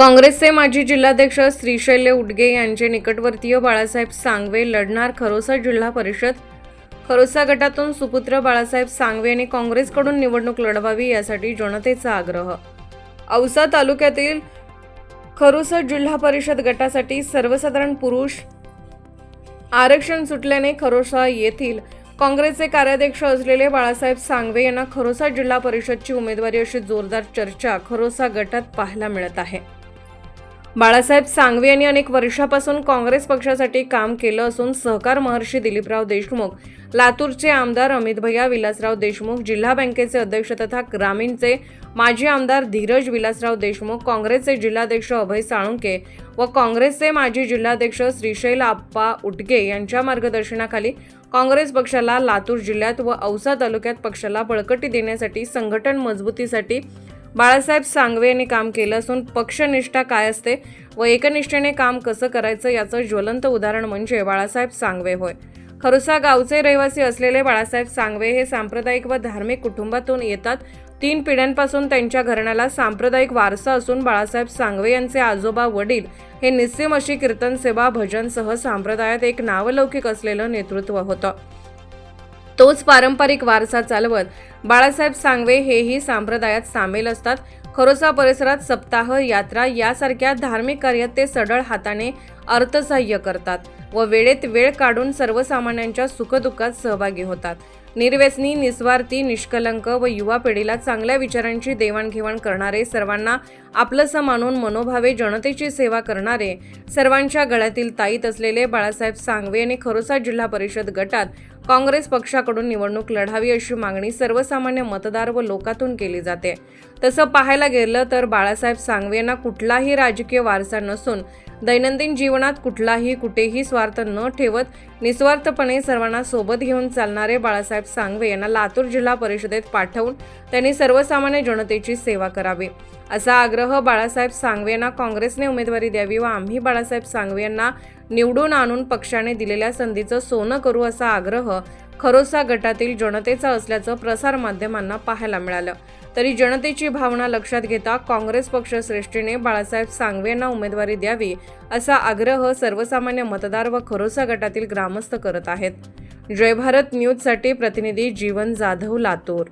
काँग्रेसचे माजी जिल्हाध्यक्ष श्रीशैल्य उडगे यांचे निकटवर्तीय बाळासाहेब सांगवे लढणार खरोसा जिल्हा परिषद. खरोसा गटातून सुपुत्र बाळासाहेब सांगवे यांनी काँग्रेसकडून निवडणूक लढवावी यासाठी जनतेचा आग्रह. औसा तालुक्यातील खरोसा जिल्हा परिषद गटासाठी सर्वसाधारण पुरुष आरक्षण सुटल्याने खरोसा येथील काँग्रेसचे कार्याध्यक्ष असलेले बाळासाहेब सांगवे यांना खरोसा जिल्हा परिषदची उमेदवारी अशी जोरदार चर्चा खरोसा गटात पाहायला मिळत आहे. बाळासाहेब सांगवे यांनी अनेक वर्षापासून काँग्रेस पक्षासाठी काम केलं असून सहकार महर्षी दिलीपराव देशमुख लातूरचे आमदार अमित भैया विलासराव देशमुख जिल्हा बँकेचे अध्यक्ष तथा ग्रामीणचे माजी आमदार धीरज विलासराव देशमुख काँग्रेसचे जिल्हाध्यक्ष अभय साळुंके व काँग्रेसचे माजी जिल्हाध्यक्ष श्रीशैल आप्पा उटगे यांच्या मार्गदर्शनाखाली काँग्रेस पक्षाला लातूर जिल्ह्यात व औसा तालुक्यात पक्षाला बळकटी देण्यासाठी संघटन मजबूतीसाठी बाळासाहेब सांगवे यांनी काम केलं असून पक्षनिष्ठा काय असते व एकनिष्ठेने काम कसं करायचं याचं ज्वलंत उदाहरण म्हणजे बाळासाहेब सांगवे होय. खरुसा गावचे रहिवासी असलेले बाळासाहेब सांगवे हे सांप्रदायिक व धार्मिक कुटुंबातून येतात. तीन पिढ्यांपासून त्यांच्या घराण्याला सांप्रदायिक वारसा असून बाळासाहेब सांगवे यांचे आजोबा वडील हे निस्सीम अशी कीर्तन सेवा भजनसह सांप्रदायात एक नावलौकिक असलेलं नेतृत्व होतं. तोच पारंपरिक वारसा चालवत बाळासाहेब सांगवे हेही संप्रदायात सामील असतात. खरोसा परिसरात सप्ताह यात्रा यासारख्या धार्मिक कार्यात ते सडळ हाताने अर्थसहाय्य करतात व वेळेत वेळ काढून सर्वसामान्यांच्या सुखदुःखात सहभागी होतात. निर्व्यसनी निस्वार्थी निष्कलंक व युवा पिढीला चांगल्या विचारांची देवाणघेवाण करणारे सर्वांना आपलंसं मानून मनोभावे जनतेची सेवा करणारे सर्वांच्या गळ्यातील ताईत असलेले बाळासाहेब सांगवे यांनी खरोसा जिल्हा परिषद गटात काँग्रेस पक्षाकडून निवडणूक लढावी अशी मागणी सर्वसामान्य मतदार व लोकातून केली जाते. तसं पाहायला गेलं तर बाळासाहेब सांगवे यांना कुठलाही राजकीय वारसा नसून दैनंदिन जीवनात कुठलाही कुठेही स्वार्थ न ठेवत निस्वार्थपणे सर्वांना सोबत घेऊन चालणारे बाळासाहेब सांगवे यांना लातूर जिल्हा परिषदेत पाठवून त्यांनी सर्वसामान्य जनतेची सेवा करावी. असा आग्रह बाळासाहेब सांगवे यांना काँग्रेसने उमेदवारी द्यावी व आम्ही बाळासाहेब सांगवे यांना निवडून आणून पक्षाने दिलेल्या संधीचं सोनं करू असा आग्रह खरोसा गटातील जनतेचा असल्याचं प्रसारमाध्यमांना पाहायला मिळालं. तरी जनतेची भावना लक्षात घेता काँग्रेस पक्ष श्रेष्ठीने बाळासाहेब सांगवे यांना उमेदवारी द्यावी असा आग्रह सर्वसामान्य मतदार व खरोसा गटातील ग्रामस्थ करत आहेत. जय भारत न्यूजसाठी प्रतिनिधी जीवन जाधव लातूर.